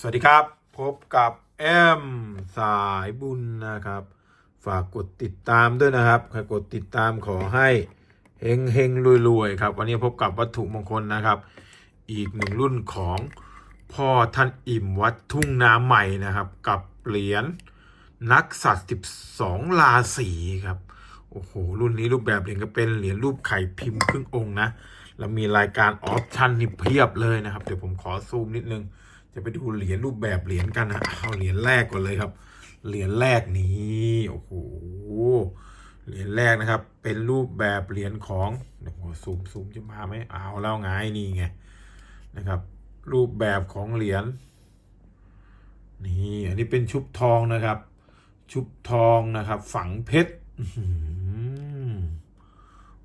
สวัสดีครับ พบกับแอมสายบุญนะครับ ฝากกดติดตามด้วยนะครับใครกดติดตามขอให้เฮงเฮงรวยรวยๆครับ วันนี้พบกับวัตถุมงคลนะครับ อีกหนึ่งรุ่นของพ่อท่านอิ่มวัดทุ่งนาใหม่นะครับ กับเหรียญนักสัตว์12ราศีครับโอ้โหรุ่นนี้รูปแบบเหรียญก็เป็นเหรียญรูปไข่พิมพ์ครึ่งองค์นะแล้วมีรายการออปชั่นนี่เพียบเลยนะครับ เดี๋ยวผมขอซูมนิดนึง จะไปดูเหรียญรูปแบบเหรียญกันนะเอาเหรียญแรกก่อนเลยครับ เหรียญแรกนี้โอ้โหเหรียญแรกนะครับ เป็นรูปแบบเหรียญของเดี๋ยวผมซูมซูมจะมาไหมเอาแล้วไงนี่ไงนะครับ รูปแบบของเหรียญนี่อันนี้เป็นชุบทองนะครับ ชุบทองนะครับ ฝังเพชร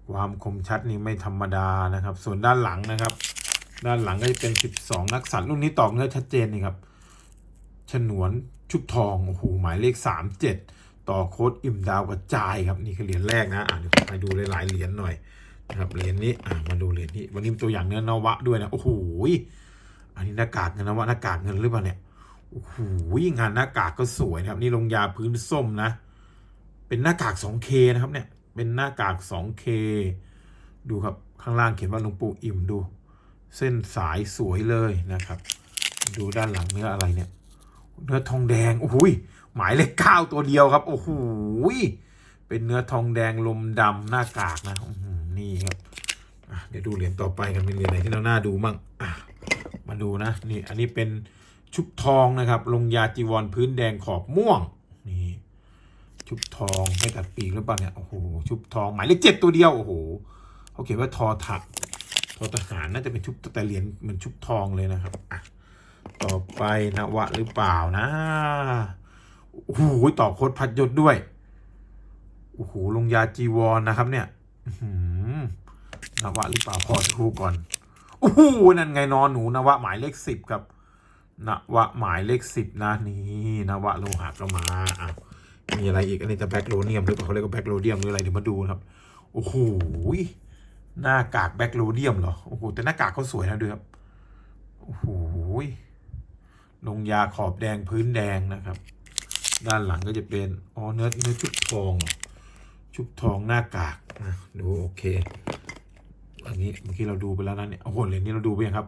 ความคมชัดนี่ไม่ธรรมดานะครับ ส่วนด้านหลังนะครับ ด้านหลังก็จะเป็น 12 นักสัตว์รุ่นนี้ตอกเนื้อชัดเจนนี่ครับ ฉนวนชุบทอง โอ้โห หมายเลข 37 ต่อโค้ดอิ่มดาวกระจายครับ นี่คือเหรียญแรกนะอะเดี๋ยวไปดูหลายๆเหรียญหน่อยนะครับ เหรียญนี้อะมาดูเหรียญนี้ วันนี้ตัวอย่างเนื้อนวะด้วยนะ โอ้โห อันนี้หน้ากากเงินนวะหน้ากากเงินหรือเปล่าเนี่ย โอ้โห งานหน้ากากก็สวยนะครับ นี่ลงยาพื้นส้มนะ เป็นหน้ากาก 2K นะครับเนี่ย เป็นหน้ากาก 2K ดูครับ ข้างล่างเขียนว่าหลวงปู่อิ่มดู เส้นสายสวยเลยนะครับ ดูด้านหลังเนื้ออะไรเนี่ย เนื้อทองแดงโอ้โหยหมายเลขเก้าตัวเดียวครับโอ้โหเป็นเนื้อทองแดงลมดำหน้ากากนะนี่ครับเดี๋ยวดูเหรียญต่อไปกันเป็นเหรียญไหนที่เราหน่าดูมั่งมาดูนะนี่อันนี้เป็นชุบทองนะครับ ลงยาจีวรพื้นแดงขอบม่วงนี่ชุบทองไม่ตัดปีกหรือเปล่าเนี่ยโอ้โหชุบทองหมายเลขเจ็ดตัวเดียวโอ้โหเขาเขียนว่าทอถัก อทหารน่าจะเป็นชุบแต่เหรียญเหมันชุบทองเลยนะครับอะต่อไปนวะหรือเปล่านะโอ้โหต่อโคดพัดยศด้วยโอ้โหลงยาจีวรนะครับ เนี่ยนวะหรือเปล่าพอทูก่อนโอ้โหนั่นไงนอนหนูนวะหมายเลขสิบครับนวะหมายเลขสิบนะนี่นวะโลหะก็มาอะมีอะไรอีกอันนี้จะแบ็กโลเนียมหรือเปล่าเขาเรียกว่าแบ็กโลเดียมหรืออะไรเดี๋ยวมาดูครับ โอ้โห หน้ากากแบ็กโลเดียมเหรอ โอ้โห แต่หน้ากากเขาสวยนะดูครับ โอ้โหลงยาขอบแดงพื้นแดงนะครับ ด้านหลังก็จะเป็น อ๋อ เนื้อเนื้อชุบทอง ชุบทองหน้ากากนะดูโอเค อันนี้เมื่อกี้เราดูไปแล้วนะเนี่ย โอ้โหเหรียญนี้เราดูไปยังครับ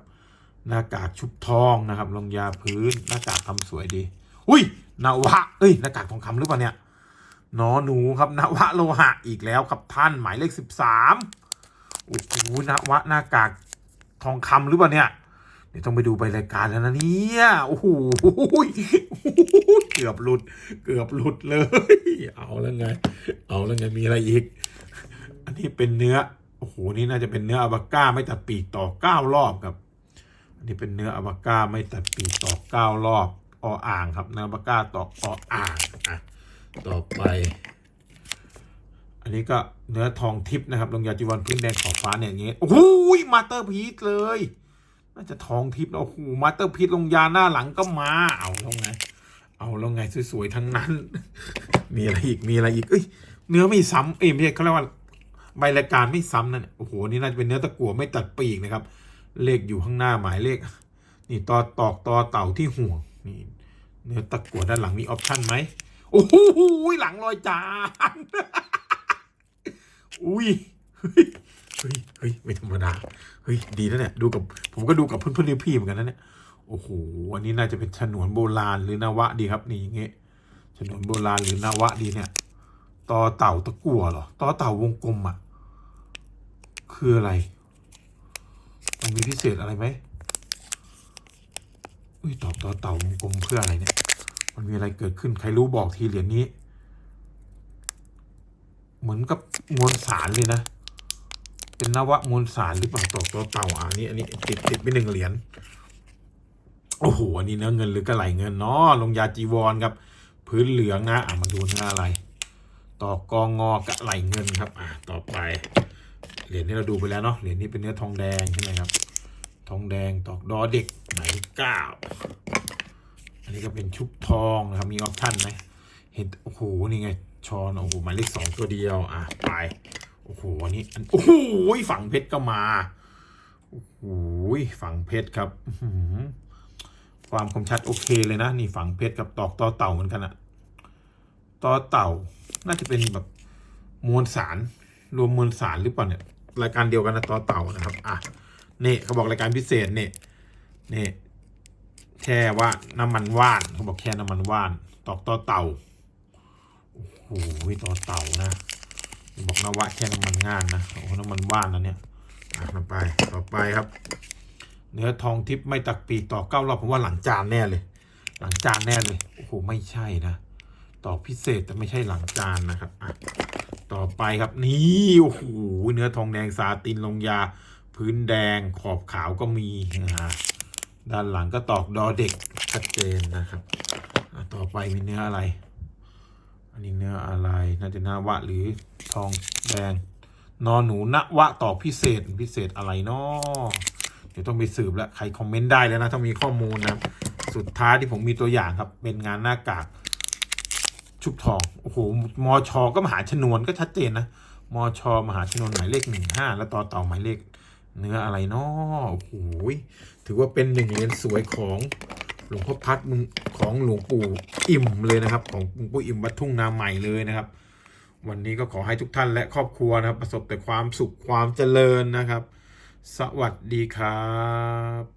หน้ากากชุบทองนะครับ ลงยาพื้น หน้ากากทำสวยดี อุ้ย นวะ เอ้ย หน้ากากทองคำหรือเปล่าเนี่ยนอหนูครับนวะโลหะอีกแล้วครับท่านหมายเลขสิบสาม โอ้โหนวะหน้ากากทองคำหรือเปล่าเนี่ย เดี๋ยวต้องไปดูไปรายการแล้วนะเนี่ย โอ้โหเกือบหลุด เกือบหลุดเลย เอาแล้วไง เอาแล้วไงมีอะไรอีก อันนี้เป็นเนื้อ โอ้โห นี่น่าจะเป็นเนื้ออะบาก้าไม่ตัดปีกต่อเก้ารอบครับ อันนี้เป็นเนื้ออะบาก้าไม่ตัดปีกต่อเก้ารอบ ออ่างครับ เนื้ออะบาก้าต่อออ่าง อะ ต่อไป อันนี้ก็เนื้อทองทิพย์นะครับลงยาจีวรพื้นแดงขอบฟ้าเนี่ยอย่างเงี้ยโอ้โหมาเตอร์พีซเลย น่าจะทองทิพย์นะโอ้โหมาเตอร์พีซลงยาหน้าหลังก็มาเอาล้วไง เอาล้วไงสวยๆทั้งนั้น มีอะไรอีกมีอะไรอีกเอ้ยเนื้อไม่ซ้ำเอ้ยไม่ใช่เขาเรียกว่าใบรายการไม่ซ้ำนั่นยโอ้โหนี่น่าจะเป็นเนื้อตะกั่วไม่ตัดปีกนะครับ เลขอยู่ข้างหน้าหมายเลข นี่ตอตอกตอเต่าที่ห่วงนี่เนื้อตะกั่วด้านหลังมีออปชั่นไหมโอ้โหหลังรอยจาน อุ้ยเฮ้ยเฮ้ยเฮ้ยไม่ธรรมดาเฮ้ยดีนะเนี่ยดูกับผมก็ดูกับเพื่อนๆพี่เหมือนกันนะเนี่ยโอ้โหอันนี้น่าจะเป็นฉนวนโบราณหรือนวะดีครับนี่อย่างเงี้ยฉนวนโบราณหรือนวะดีเนี่ยต่อเต่าตะกั่วเหรอต่อเต่าวงกลมอะคืออะไร มันมีพิเศษอะไรไหมอุ้ยต่อต่อเต่าวงกลมเพื่ออะไรเนี่ย มันมีอะไรเกิดขึ้นใครรู้บอกทีเหรียญนี้ เหมือนกับมวลสารเลยนะ เป็นนวะมวลสารหรือเปล่าต่อตัวเต่าอ่านี่อันนี้ติดติดไปหนึ่งเหรียญโอ้โหอันนี้เนื้อเงินหรือกระไหลเงินเนาะลงยาจีวรครับ พื้นเหลืองนะอะมาดูเนื้ออะไร ต่อกองงอกระไหลเงินครับ อะต่อไปเหรียญนี้เราดูไปแล้วเนาะเหรียญนี้เป็นเนื้อทองแดงใช่ไหมครับ ทองแดงตอกดอเด็กหมายเลขเก้าอันนี้ก็เป็นชุบทองนะครับมีออปชั่นไหมเห็นโอ้โหนี่ไง ชอนโอ้โหหมายเลขสองตัวเดียวอะไปโอ้โหอันนี้โอ้โหฝั่งเพชรก็มาโอ้โหฝั่งเพชรครับความคมชัดโอเคเลยนะนี่ฝังเพชรกับตอกต่อเต่าเหมือนกันอะต่อเต่าน่าจะเป็นแบบมวลสารรวมมวลสารหรือเปล่าเนี่ยรายการเดียวกันนะต่อเต่านะครับอะนี่เขาบอกรายการพิเศษนี่นี่แช่ว่าน้ำมันว่านเขาบอกแช่น้ำมันว่าน ตอกต่อเต่า โอ้โหต่อเต่านะ บอกนะว่าแค่น้ำมันงานนะโอ้น้ำมันว่านนะเนี่ยอะต่อไปต่อไปครับ เนื้อทองทิพย์ไม่ตักปีต่อเก้ารอบผมว่าหลังจานแน่เลย หลังจานแน่เลยโอ้โหไม่ใช่นะต่อพิเศษแต่ไม่ใช่หลังจานนะครับอะต่อไปครับนี่โอ้โหเนื้อทองแดงซาตินลงยา พื้นแดงขอบขาวก็มีนะฮะด้านหลังก็ตอกดอเด็กชัดเจนนะครับต่อไปมีเนื้ออะไร อันนี้เนื้ออะไร น่าจะนาวะหรือทองแดง นอนหนูนวะต่อพิเศษพิเศษอะไรเนาะเดี๋ยวต้องไปสืบแล้วใครคอมเมนต์ได้แล้วนะถ้ามีข้อมูลนะสุดท้ายที่ผมมีตัวอย่างครับ เป็นงานหน้ากาก ชุบทอง โอ้โหมชก็มหาชนวนก็ชัดเจนนะมชมหาชนวนหมายเลขหนึ่งห้าแล้วต่อต่าหมายเลขเนื้ออะไรเนาะโอ้โห ถือว่าเป็นหนึ่งเหรียญสวยของ หลวงพ่อพัดมึงของหลวงปู่อิ่มเลยนะครับ ของหลวงปู่อิ่มวัดทุ่งนาใหม่เลยนะครับ วันนี้ก็ขอให้ทุกท่านและครอบครัวนะครับ ประสบแต่ความสุขความเจริญนะครับ สวัสดีครับ